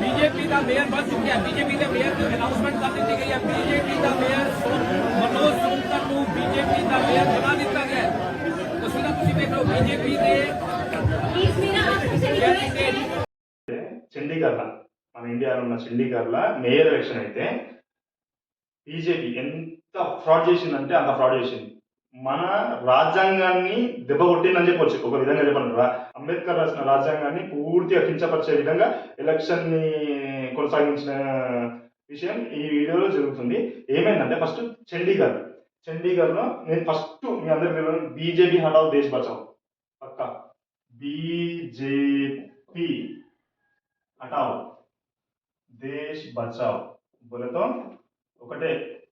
BJP का mayor बन चुके हैं। बीजेपी के मेयर की अनाउंसमेंट कर दी गई है। बीजेपी का मेयर मनोज सोमकर को बीजेपी का मेयर बना दिता गया कुछ ना कुछ देखो बीजेपी ने చండీగఢ్ల మన ఇండియాలో ఉన్న చండీగఢ్ల మేయర్ ఎలక్షన్ అయితే బీజేపీ ఎంత ఫ్రాడ్ చేసిందంటే అంత ఫ్రాడ్ మన రాజ్యాంగాన్ని దెబ్బ కొట్టిందని చెప్పొచ్చు. ఒక విధంగా చెప్పండి అంబేద్కర్ రాసిన రాజ్యాంగాన్ని పూర్తిగా కించపరిచే విధంగా ఎలక్షన్ని కొనసాగించిన విషయం ఈ వీడియోలో జరుగుతుంది. ఏమైందంటే ఫస్ట్ చండీగఢ్. చండీగఢ్లో నేను ఫస్ట్ మీ అందరి బీజేపీ హటావ్ దేశ్ బచావ్ పక్క. బీజేపీ హటావ్ దేశ్ బచావ్ బులతో ఒకటే.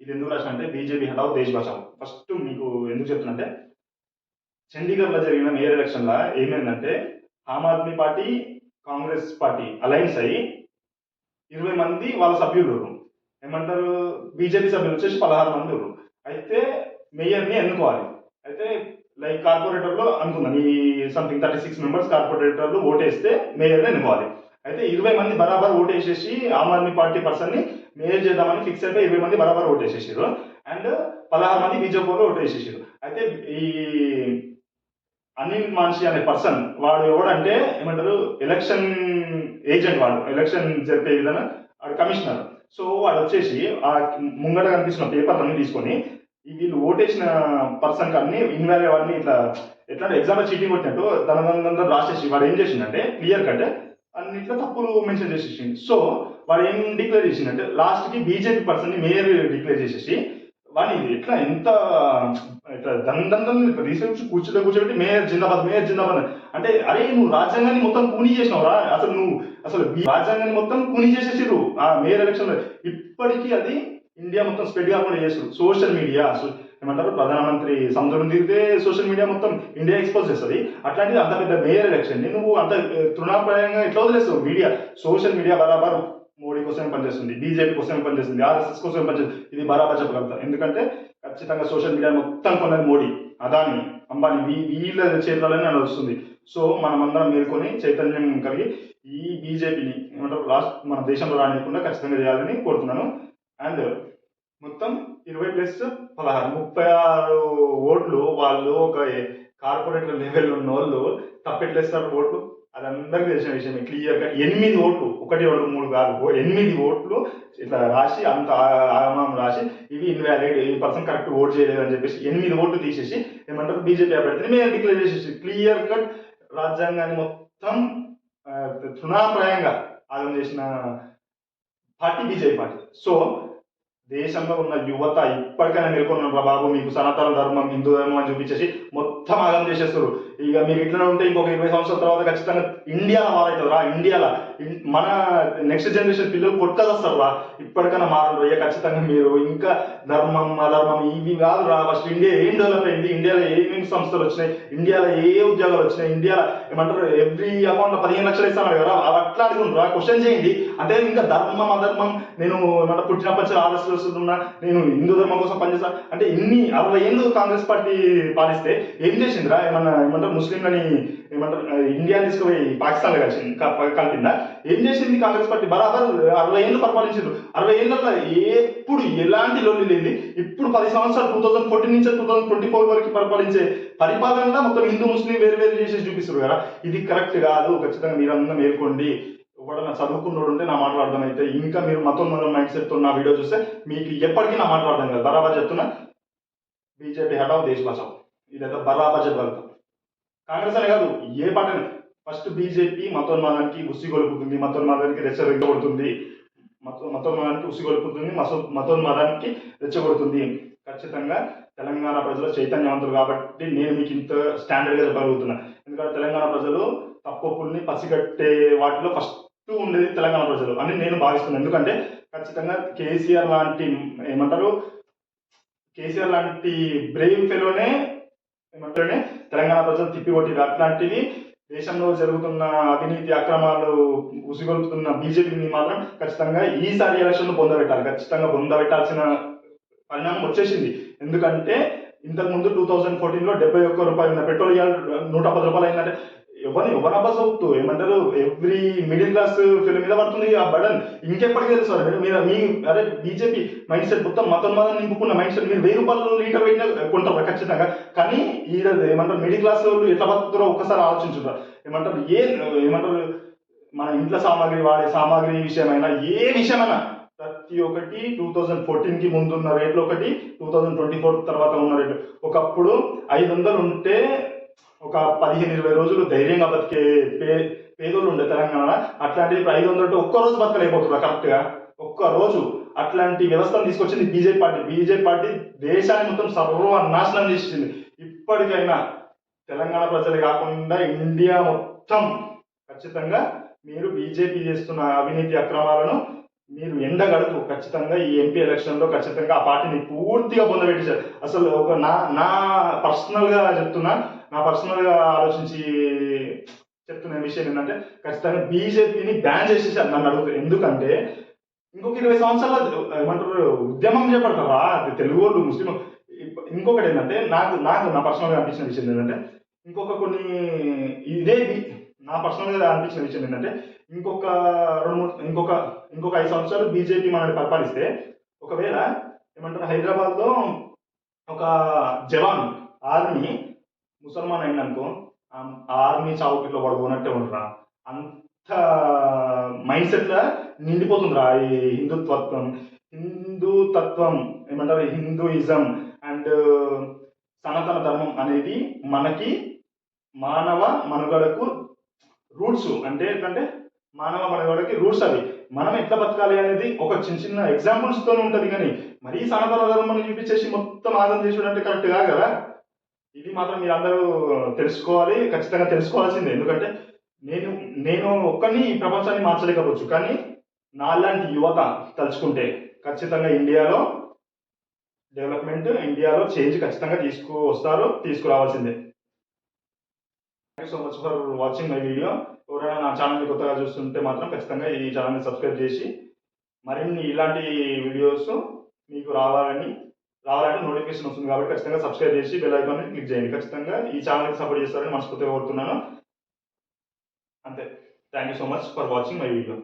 ఇది ఎందుకు రాసిన అంటే బీజేపీ హటావ్ దేశ్ బచావ్ ఫస్ట్ మీకు ఎందుకు చెప్తున్నంటే చండీగఢ్లో జరిగిన మేయర్ ఎలక్షన్లో ఏమైందంటే Aam Aadmi party Congress party alliance అయ్యి ఇరవై మంది వాళ్ళ సభ్యులు ఏమంటారు? బీజేపీ సభ్యులు వచ్చేసి పదహారు మంది ఉన్నారు. అయితే మేయర్ని ఎన్నుకోవాలి. అయితే లైక్ కార్పొరేటర్లో అనుకుందాం. ఈ సంథింగ్ థర్టీ సిక్స్ మెంబర్స్ కార్పొరేటర్లు ఓటేస్తే మేయర్ని ఎన్నుకోవాలి. అయితే ఇరవై మంది బరాబర్ ఓటేసేసి ఆమ్ ఆద్మీ పార్టీ పర్సన్ని మేయర్ చేద్దామని ఫిక్స్ అయితే ఇరవై మంది బరాబర్ ఓటేసేసారు అండ్ పదహారు మంది బీజేపీలో ఓటేసేసారు అయితే ఈ అనిల్ మాన్షి అనే పర్సన్ వాడు ఎవడంటే ఏమంటారు ఎలక్షన్ ఏజెంట్ వాడు ఎలక్షన్ జరిపే విధంగా వాడు కమిషనర్. సో వాడు వచ్చేసి ఆ ముంగట కనిపిస్తున్న పేపర్లన్నీ తీసుకొని వీళ్ళు ఓటేసిన పర్సన్ కన్నీ ఇన్వాల్యూ వాడిని ఇట్లా ఎట్లా ఎగ్జామ్ చీటింగ్ కొట్టినట్టు తన దాని రాసేసి వాడు ఏం చేసిందంటే క్లియర్ కట్ అన్నిట్లో తప్పులు మెన్షన్ చేసేసింది సో వాడు ఏం డిక్లేర్ చేసిండంటే లాస్ట్కి బీజేపీ పర్సన్ని మేయర్ డిక్లేర్ చేసేసి వాడిని ఎట్లా ఎంత ఇట్లా దందందం ఇట్లా తీసుకొచ్చి కూర్చుంటే కూర్చోబెట్టి మేయర్ జిందాబాద్ మేయర్ జిందాబాద్ అంటే అరే నువ్వు రాజ్యాంగాన్ని మొత్తం కూనీ చేసినావురా అసలు నువ్వు అసలు రాజ్యాంగాన్ని మొత్తం కూనీ చేసేసిరు ఆ మేయర్ ఎలక్షన్ ఇప్పటికీ అది ఇండియా మొత్తం స్ప్రెడ్ కాకుండా చేస్తారు సోషల్ మీడియా ఏమంటారు? ప్రధానమంత్రి సముద్రం తిరిగితే సోషల్ మీడియా మొత్తం ఇండియా ఎక్స్పోజ్ చేస్తుంది. అట్లాంటిది అంత పెద్ద మేయర్ ఎలక్షన్ నువ్వు అంత తృణాప్రాయంగా ఎట్లా వదిలేస్తావు? మీడియా సోషల్ మీడియా బరాబర్ మోడీ కోసం పనిచేస్తుంది బీజేపీ కోసం పనిచేస్తుంది ఆర్ఎస్ఎస్ కోసం పనిచేస్తుంది ఇది బరాబర్ చెప్పగలుగుతారు. ఎందుకంటే ఖచ్చితంగా సోషల్ మీడియా మొత్తం కొన్నది మోడీ అదాని అంబానీ వీ- వీళ్ళ చేతులలోనే నడుస్తుంది సో మనమందరం మేల్కొని చైతన్యం కలిగి ఈ బీజేపీని ఏమంటారు రాష్ట్ర మన దేశంలో రానియకుండా ఖచ్చితంగా చేయాలని కోరుతున్నాను. అండ్ మొత్తం ఇరవై ప్లస్ పదహారు ముప్పై ఆరు ఓట్లు వాళ్ళు ఒక కార్పొరేటర్ లెవెల్ ఉన్న వాళ్ళు తప్పెట్లేస్తారు ఓట్లు? అది అందరికీ తెలిసిన విషయమే. క్లియర్గా ఎనిమిది ఓట్లు ఒకటి రెండు మూడు కాదు. ఎనిమిది ఓట్లు ఇట్లా రాసి అంత ఆగమనం రాసి ఇవి ఇన్వాలిడ్ ఈ పర్సన్ కరెక్ట్ ఓట్ చేయలేదు అని చెప్పేసి ఎనిమిది ఓట్లు తీసేసి ఏమంటారు? బీజేపీ అభ్యర్థిని మేము డిక్లేర్ చేసేసి. క్లియర్ కట్ రాజ్యాంగాన్ని మొత్తం తృణాప్రాయంగా ఆగం చేసిన పార్టీ బీజేపీ పార్టీ. సో దేశంలో ఉన్న యువత ఇప్పటికైనా మేల్కొన్నారు బాబు మీకు సనాతన ధర్మం హిందూ ధర్మం అని చూపించేసి మొత్తం ఆగం చేసేస్తారు ఇక మీరు ఇట్లనే ఉంటే ఇంకొక ఇరవై సంవత్సరాల తర్వాత ఖచ్చితంగా ఇండియాలో మారవుతారు రా ఇండియాలో. మన నెక్స్ట్ జనరేషన్ పిల్లలు కొట్టుకొస్తారు రా ఇప్పటికైనా మారరు. ఇక ఖచ్చితంగా మీరు ఇంకా ధర్మం అధర్మం ఇవి కాదు రా ఫస్ట్ ఇండియా ఏం డెవలప్ అయింది? ఇండియాలో ఏమేమి సంస్థలు వచ్చినాయి? ఇండియాలో ఏ ఉద్యోగాలు వచ్చినాయి? ఇండియాలో ఏమంటారు? ఎవ్రీ అకౌంట్లో పదిహేను లక్షలు ఇస్తాను కదా అవి అట్లా అడుగుంటారా క్వశ్చన్ చేయండి. అంటే ఇంకా ధర్మం అధర్మం నేను ఏమంటారు పుట్టినప్పటి నుంచి ఆర్ఎస్ నేను హిందూ ధర్మం కోసం పనిచేస్తా. అంటే ఇన్ని అరవై ఏళ్ళు కాంగ్రెస్ పార్టీ పాలిస్తే ఏం చేసిందిరా ఏమన్నా ఏమంటారు ముస్లింలని ఏమంటారు ఇండియా తీసుకుపోయి పాకిస్తాన్లో కలిసింది కలిపిందా? ఏం చేసింది కాంగ్రెస్ పార్టీ? బరాబర్ అరవై ఏళ్ళు పరిపాలించారు అరవై ఏళ్ళ ఎప్పుడు ఎలాంటి లొల్లి లేదు ఇప్పుడు పది సంవత్సరాలు టూ థౌసండ్ ఫోర్టీన్ నుంచి టూ థౌసండ్ ట్వంటీ ఫోర్ వరకు పరిపాలించే పరిపాలన మొత్తం హిందూ ముస్లిం వేరు వేరు చేసేసి చూపిస్తారు కదా. ఇది కరెక్ట్ కాదు ఖచ్చితంగా మీరందరూ మేల్కోండి. ఎవడన్నా చదువుకున్నోడు ఉంటే నా మాటలు అర్థమైతే ఇంకా మీరు మతం మతం మైండ్ సెట్తో నా వీడియో చూస్తే మీకు ఎప్పటికీ నా మాటలు అర్థం కాదు. బరాబర్ చెప్తున్నా. బీజేపీ ఆఫ్ దేశ్ బచావ్ ఇదైతే బరాబర్ చెప్పగలుగుతాం కాంగ్రెస్ అనే కాదు ఏ పార్టీ ఫస్ట్ బీజేపీ మతోన్మాదానికి ఉసి కొలుపుతుంది మతోన్మాదానికి రెచ్చగొడుతుంది మత మతోన్మాదానికి ఉసి కొలుపుతుంది మసో మతోన్మాదానికి రెచ్చగొడుతుంది. ఖచ్చితంగా తెలంగాణ ప్రజలు చైతన్యవంతులు కాబట్టి నేను మీకు ఇంత స్టాండర్డ్గా చెప్పగలుగుతున్నా. ఎందుకంటే తెలంగాణ ప్రజలు తప్పుల్ని పసిగట్టే వాటిలో ఫస్ట్ ఉండేది తెలంగాణ ప్రజలు. అని నేను భావిస్తున్నాను. ఎందుకంటే ఖచ్చితంగా కేసీఆర్ లాంటి ఏమంటారు? కేసీఆర్ లాంటి బ్రెయిన్ ఫెలోనే ఏమంటారనే తెలంగాణ ప్రజలు తిప్పికొట్టిరు అట్లాంటివి దేశంలో జరుగుతున్న అవినీతి అక్రమాలు ఉసిగొలుపుతున్న బీజేపీని మాత్రం ఖచ్చితంగా ఈసారి ఎలక్షన్ పొందబెట్టాలి. ఖచ్చితంగా పొందబెట్టాల్సిన పరిణామం వచ్చేసింది. ఎందుకంటే ఇంతకుముందు టూ థౌజండ్ ఫోర్టీన్లో డెబ్బై ఒక్క రూపాయలు ఉన్న పెట్రోల్ ఇవాళ నూట పది రూపాయలు అయిందంటే ఎవరు ఎవరు అబ్బస్ అవుతూ ఏమంటారు? ఎవ్రీ మిడిల్ క్లాస్ ఫిల్మ్ మీద పడుతుంది ఆ బడన్ ఇంకెప్పటికీ తెలుసు సార్ మీరు మీ అరే బీజేపీ మైండ్ సెట్ మొత్తం మతం మతం నింపుకున్న మైండ్ సెట్ మీరు వెయ్యి రూపాయలు లీటర్ పెట్టినా కొంటారు ఖచ్చితంగా. కానీ ఈ ఏమంటారు? మిడిల్ క్లాస్ వాళ్ళు ఎట్లా బతుకుతారో ఒక్కసారి ఆలోచించుంటారు ఏమంటారు? ఏ ఏమంటారు? మన ఇంట్లో సామాగ్రి వాడే సామాగ్రి విషయమైనా ఏ విషయమైనా ప్రతి ఒక్కటి టూ థౌజండ్ ఫోర్టీన్కి ముందు ఉన్న రేట్లు ఒకటి టూ థౌజండ్ ట్వంటీ ఫోర్ తర్వాత ఉన్న రేట్లు. ఒకప్పుడు ఐదు వందలు ఉంటే ఒక పదిహేను ఇరవై రోజులు ధైర్యంగా బతికే పే పేదోళ్ళు ఉండే తెలంగాణ అట్లాంటిది ఇప్పుడు ఐదు వందలు ఒక్క రోజు బతకలేకపోతున్నారు కరెక్ట్గా ఒక్క రోజు అట్లాంటి వ్యవస్థను తీసుకొచ్చింది బీజేపీ పార్టీ. బీజేపీ పార్టీ దేశాన్ని మొత్తం సర్వనాశనం చేసింది. ఇప్పటికైనా తెలంగాణ ప్రజలే కాకుండా ఇండియా మొత్తం ఖచ్చితంగా మీరు బీజేపీ చేస్తున్న అవినీతి అక్రమాలను మీరు ఎండగడుతూ ఖచ్చితంగా ఈ ఎంపీ ఎలక్షన్లో ఖచ్చితంగా ఆ పార్టీని పూర్తిగా పొందబెట్టేశారు అసలు ఒక నా నా పర్సనల్గా చెప్తున్నా నా పర్సనల్గా ఆలోచించి చెప్తున్న విషయం ఏంటంటే ఖచ్చితంగా బీజేపీని బ్యాన్ చేసేసారు నన్ను అడుగుతారు ఎందుకంటే ఇంకొక ఇరవై సంవత్సరాలు ఏమంటారు ఉద్యమం చేపడతారా? తెలుగు వాళ్ళు ముస్లిం ఇంకొకటి ఏంటంటే నాకు నాకు నా పర్సనల్గా అనిపించిన విషయం ఏంటంటే ఇంకొక కొన్ని ఇదే. నా పర్సనల్గా అనిపించిన విషయం ఏంటంటే ఇంకొక రెండు మూడు ఇంకొక ఇంకొక ఐదు సంవత్సరాలు బీజేపీ మనల్ని పరిపాలిస్తే ఒకవేళ ఏమంటారు హైదరాబాద్లో ఒక జవాన్ ఆర్మీ ముసల్మాన్ అయిందనుకో ఆర్మీ చావుకిట్లో వాడు పోనట్టే ఉండరా. అంత మైండ్ సెట్ నిండిపోతుందిరా ఈ హిందుత్వత్వం హిందూ తత్వం ఏమంటారు హిందూయిజం అండ్ సనాతన ధర్మం అనేది మనకి మానవ మనుగడకు రూట్స్. అంటే ఏంటంటే మానవ మనుగడకి రూట్స్ అవి. మనం ఎట్లా బతకాలి అనేది ఒక చిన్న చిన్న ఎగ్జాంపుల్స్తోనే ఉంటుంది కానీ మరీ సనాతన ధర్మం చూపించేసి మొత్తం ఆదం చేసుడంటే కరెక్ట్ కాదు కదా? ఇది మాత్రం మీరు అందరూ తెలుసుకోవాలి ఖచ్చితంగా తెలుసుకోవాల్సిందే. ఎందుకంటే నేను నేను ఒక్కరిని ఈ ప్రపంచాన్ని మార్చలేకపోవచ్చు. కానీ నాలాంటి యువత తలుచుకుంటే ఖచ్చితంగా ఇండియాలో డెవలప్మెంట్ ఇండియాలో చేంజ్ ఖచ్చితంగా తీసుకువస్తారు తీసుకురావాల్సిందే. Thank so much for watching my video ఎవరైనా నా ఛానల్ని కొత్తగా చూస్తుంటే మాత్రం ఖచ్చితంగా ఈ ఛానల్ని సబ్స్క్రైబ్ చేసి మరిన్ని ఇలాంటి వీడియోస్ మీకు రావాలని రావాలంటే నోటిఫికేషన్ వస్తుంది కాబట్టి ఖచ్చితంగా సబ్స్క్రైబ్ చేసి బెల్ ఐకాన్ క్లిక్ చేయండి. ఖచ్చితంగా ఈ ఛానల్కి సపోర్ట్ చేస్తారని మనస్ఫూర్తిగా కోరుతున్నాను. అంతే. Thank you so much for watching my video